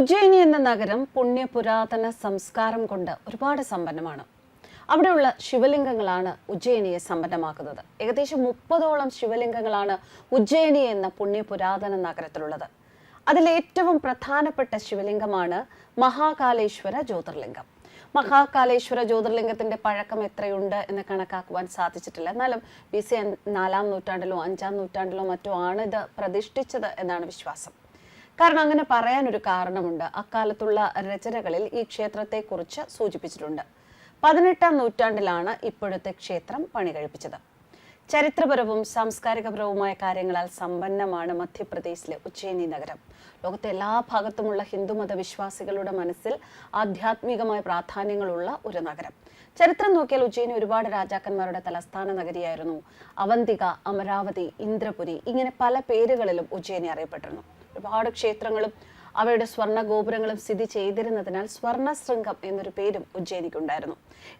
ഉജ്ജയിനി എന്ന നഗരം പുണ്യ പുരാതന സംസ്കാരം കൊണ്ട് ഒരുപാട് സമ്പന്നമാണ്. അവിടെയുള്ള ശിവലിംഗങ്ങളാണ് ഉജ്ജയിനിയെ സമ്പന്നമാക്കുന്നത്. ഏകദേശം മുപ്പതോളം ശിവലിംഗങ്ങളാണ് ഉജ്ജയിനി എന്ന പുണ്യ പുരാതന നഗരത്തിലുള്ളത് അതിലേറ്റവും പ്രധാനപ്പെട്ട ശിവലിംഗമാണ് മഹാകാലേശ്വര ജ്യോതിർലിംഗം. മഹാകാലേശ്വര ജ്യോതിർലിംഗത്തിന്റെ പഴക്കം എത്രയുണ്ട് എന്ന് കണക്കാക്കുവാൻ സാധിച്ചിട്ടില്ല. എന്നാലും ബി സി നാലാം നൂറ്റാണ്ടിലോ അഞ്ചാം നൂറ്റാണ്ടിലോ മറ്റോ ആണ് ഇത് പ്രതിഷ്ഠിച്ചത് എന്നാണ് വിശ്വാസം. കാരണം അങ്ങനെ പറയാൻ ഒരു കാരണമുണ്ട്. അക്കാലത്തുള്ള രചനകളിൽ ഈ ക്ഷേത്രത്തെക്കുറിച്ച് സൂചിപ്പിച്ചിട്ടുണ്ട്. പതിനെട്ടാം നൂറ്റാണ്ടിലാണ് ഇപ്പോഴത്തെ ക്ഷേത്രം പണി കഴിപ്പിച്ചത്. ചരിത്രപരവും സാംസ്കാരികപരവുമായ കാര്യങ്ങളാൽ സമ്പന്നമാണ് മധ്യപ്രദേശിലെ ഉജ്ജയിനി നഗരം. ലോകത്തെ എല്ലാ ഭാഗത്തുമുള്ള ഹിന്ദുമത വിശ്വാസികളുടെ മനസ്സിൽ ആധ്യാത്മികമായ പ്രാധാന്യങ്ങളുള്ള ഒരു നഗരം. ചരിത്രം നോക്കിയാൽ ഉജ്ജയിനി ഒരുപാട് രാജാക്കന്മാരുടെ തലസ്ഥാന നഗരിയായിരുന്നു. അവന്തിക അമരാവതി ഇന്ദ്രപുരി ഇങ്ങനെ പല പേരുകളിലും ഉജ്ജയിനി അറിയപ്പെട്ടിരുന്നു. ഒരുപാട് ക്ഷേത്രങ്ങളും അവയുടെ സ്വർണ ഗോപുരങ്ങളും സ്ഥിതി ചെയ്തിരുന്നതിനാൽ സ്വർണ ശൃംഗം എന്നൊരു പേരും ഉജ്ജയിനിക്കുണ്ടായിരുന്നു.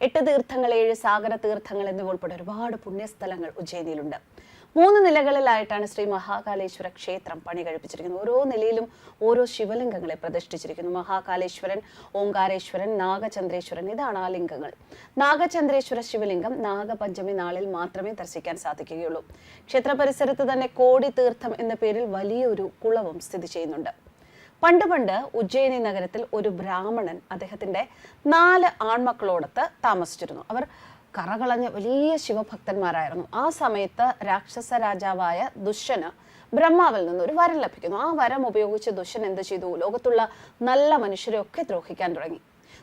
എട്ട് തീർത്ഥങ്ങൾ ഏഴ് സാഗര തീർത്ഥങ്ങൾ എന്നിവ ഉൾപ്പെടെ ഒരുപാട് പുണ്യസ്ഥലങ്ങൾ ഉജ്ജയിനിയിലുണ്ട്. മൂന്ന് നിലകളിലായിട്ടാണ് ശ്രീ മഹാകാലേശ്വര ക്ഷേത്രം പണി കഴിപ്പിച്ചിരിക്കുന്നത്. ഓരോ നിലയിലും ഓരോ ശിവലിംഗങ്ങളെ പ്രതിഷ്ഠിച്ചിരിക്കുന്നു. മഹാകാലേശ്വരൻ ഓങ്കാരേശ്വരൻ നാഗചന്ദ്രേശ്വരൻ ഇതാണ് ആ ലിംഗങ്ങൾ. നാഗചന്ദ്രേശ്വര ശിവലിംഗം നാഗപഞ്ചമി നാളിൽ മാത്രമേ ദർശിക്കാൻ സാധിക്കുകയുള്ളൂ. ക്ഷേത്ര പരിസരത്ത് തന്നെ കോടി തീർത്ഥം എന്ന പേരിൽ വലിയൊരു കുളവും സ്ഥിതി ചെയ്യുന്നുണ്ട്. പണ്ട് പണ്ട് ഉജ്ജയിനി നഗരത്തിൽ ഒരു ബ്രാഹ്മണൻ അദ്ദേഹത്തിന്റെ നാല് ആൺമക്കളോടൊത്ത് താമസിച്ചിരുന്നു. അവർ കറകളഞ്ഞ വലിയ ശിവഭക്തന്മാരായിരുന്നു. ആ സമയത്ത് രാക്ഷസ രാജാവായ ദുഷ്യന് ബ്രഹ്മാവിൽ നിന്ന് ഒരു വരം ലഭിക്കുന്നു. ആ വരം ഉപയോഗിച്ച് ദുഷ്യൻ എന്ത് ചെയ്തു? ലോകത്തുള്ള നല്ല മനുഷ്യരെ ഒക്കെ ദ്രോഹിക്കാൻ തുടങ്ങി.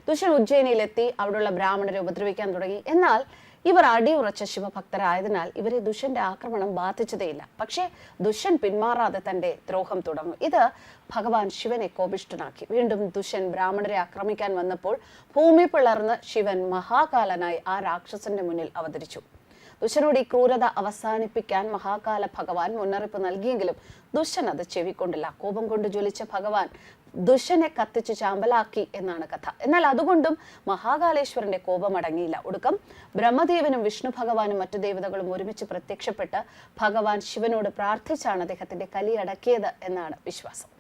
ദുഷ്യൻ ഉജ്ജയിനിയിലെത്തി അവിടെയുള്ള ബ്രാഹ്മണരെ ഉപദ്രവിക്കാൻ തുടങ്ങി. എന്നാൽ ഇവർ അടിയുറച്ച ശിവഭക്തരായതിനാൽ ഇവരെ ദുഷ്യന്റെ ആക്രമണം ബാധിച്ചതേയില്ല. പക്ഷേ ദുഷ്യൻ പിന്മാറാതെ തന്റെ ദ്രോഹം തുടർന്നു. ഇത് ഭഗവാൻ ശിവനെ കോപിഷ്ഠനാക്കി. വീണ്ടും ദുഷ്യൻ ബ്രാഹ്മണരെ ആക്രമിക്കാൻ വന്നപ്പോൾ ഭൂമി പിളർന്ന് ശിവൻ മഹാകാലനായി ആ രാക്ഷസന്റെ മുന്നിൽ അവതരിച്ചു. ദുഷ്യനോട് ഈ ക്രൂരത അവസാനിപ്പിക്കാൻ മഹാകാല ഭഗവാൻ മുന്നറിയിപ്പ് നൽകിയെങ്കിലും ദുഷ്യൻ അത് ചെവിക്കൊണ്ടില്ല. കോപം കൊണ്ട് ജ്വലിച്ച ഭഗവാൻ ദുഷ്യനെ കത്തിച്ച് ചാമ്പലാക്കി എന്നാണ് കഥ. എന്നാൽ അതുകൊണ്ടും മഹാകാലേശ്വരന്റെ കോപം അടങ്ങിയില്ല. ഒടുക്കം ബ്രഹ്മദേവനും വിഷ്ണു ഭഗവാനും മറ്റു ദേവതകളും ഒരുമിച്ച് പ്രത്യക്ഷപ്പെട്ട് ഭഗവാൻ ശിവനോട് പ്രാർത്ഥിച്ചാണ് അദ്ദേഹത്തിന്റെ കലി അടക്കിയത് എന്നാണ് വിശ്വാസം.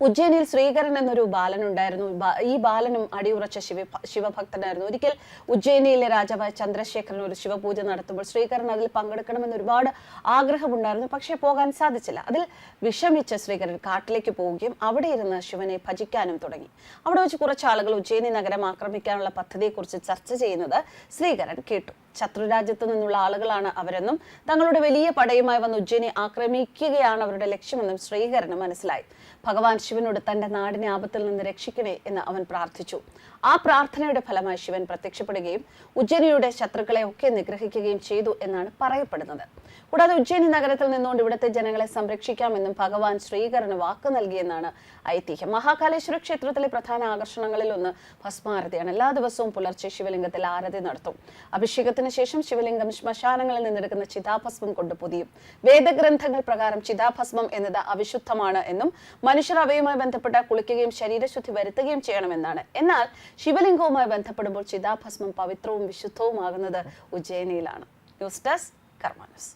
ഉജ്ജയിനിയിൽ ശ്രീകരൻ എന്നൊരു ബാലൻ ഉണ്ടായിരുന്നു ഈ ബാലനും അടിയുറച്ച ശിവ ശിവഭക്തനായിരുന്നു. ഒരിക്കൽ ഉജ്ജയിനിയിലെ രാജാവായ ചന്ദ്രശേഖരൻ ഒരു ശിവപൂജ നടത്തുമ്പോൾ ശ്രീകരൻ അതിൽ പങ്കെടുക്കണമെന്ന് ഒരുപാട് ആഗ്രഹമുണ്ടായിരുന്നു. പക്ഷേ പോകാൻ സാധിച്ചില്ല. അതിൽ വിഷമിച്ച ശ്രീകരൻ കാട്ടിലേക്ക് പോവുകയും അവിടെ ഇരുന്ന് ശിവനെ ഭജിക്കാനും തുടങ്ങി. അവിടെ വെച്ച് കുറച്ച് ആളുകൾ ഉജ്ജയിനി നഗരം ആക്രമിക്കാനുള്ള പദ്ധതിയെക്കുറിച്ച് ചർച്ച ചെയ്യുന്നത് ശ്രീകരൻ കേട്ടു. ശത്രുരാജ്യത്തു നിന്നുള്ള ആളുകളാണ് അവരെന്നും തങ്ങളുടെ വലിയ പടയുമായി വന്ന് ഉജ്ജയിനി ആക്രമിക്കുകയാണ് അവരുടെ ലക്ഷ്യമെന്നും ശ്രീകരന് മനസ്സിലായി. ഭഗവാൻ ശിവനോട് തന്റെ നാടിനെ ആപത്തിൽ നിന്ന് രക്ഷിക്കണേ എന്ന് അവൻ പ്രാർത്ഥിച്ചു. ആ പ്രാർത്ഥനയുടെ ഫലമായി ശിവൻ പ്രത്യക്ഷപ്പെടുകയും ഉജ്ജയിനിയുടെ ശത്രുക്കളെ ഒക്കെ നിഗ്രഹിക്കുകയും ചെയ്തു എന്നാണ് പറയപ്പെടുന്നത്. കൂടാതെ ഉജ്ജയിനി നഗരത്തിൽ നിന്നുകൊണ്ട് ഇവിടുത്തെ ജനങ്ങളെ സംരക്ഷിക്കാമെന്നും ഭഗവാൻ ശ്രീകരന് വാക്ക് നൽകിയെന്നാണ് ഐതിഹ്യം. മഹാകാലേശ്വര ക്ഷേത്രത്തിലെ പ്രധാന ആകർഷണങ്ങളിൽ ഒന്ന് ഭസ്മാരതിയാണ്. എല്ലാ ദിവസവും പുലർച്ചെ ശിവലിംഗത്തിൽ ആരതി നടത്തും. അഭിഷേകത്തിന് ശേഷം ശിവലിംഗം ശ്മശാനങ്ങളിൽ നിന്നെടുക്കുന്ന ചിതാഭസ്മം കൊണ്ട് പൊതിയും. വേദഗ്രന്ഥങ്ങൾ പ്രകാരം ചിതാഭസ്മം എന്നത് അവിശുദ്ധമാണ് എന്നും മനുഷ്യർ അവയുമായി ബന്ധപ്പെട്ട കുളിക്കുകയും ശരീരശുദ്ധി വരുത്തുകയും ചെയ്യണമെന്നാണ്. എന്നാൽ ശിവലിംഗവുമായി ബന്ധപ്പെടുമ്പോൾ ചിതാഭസ്മം പവിത്രവും വിശുദ്ധവുമാകുന്നത് ഉജ്ജയിനിയിലാണ്. News desk കർമാനസ്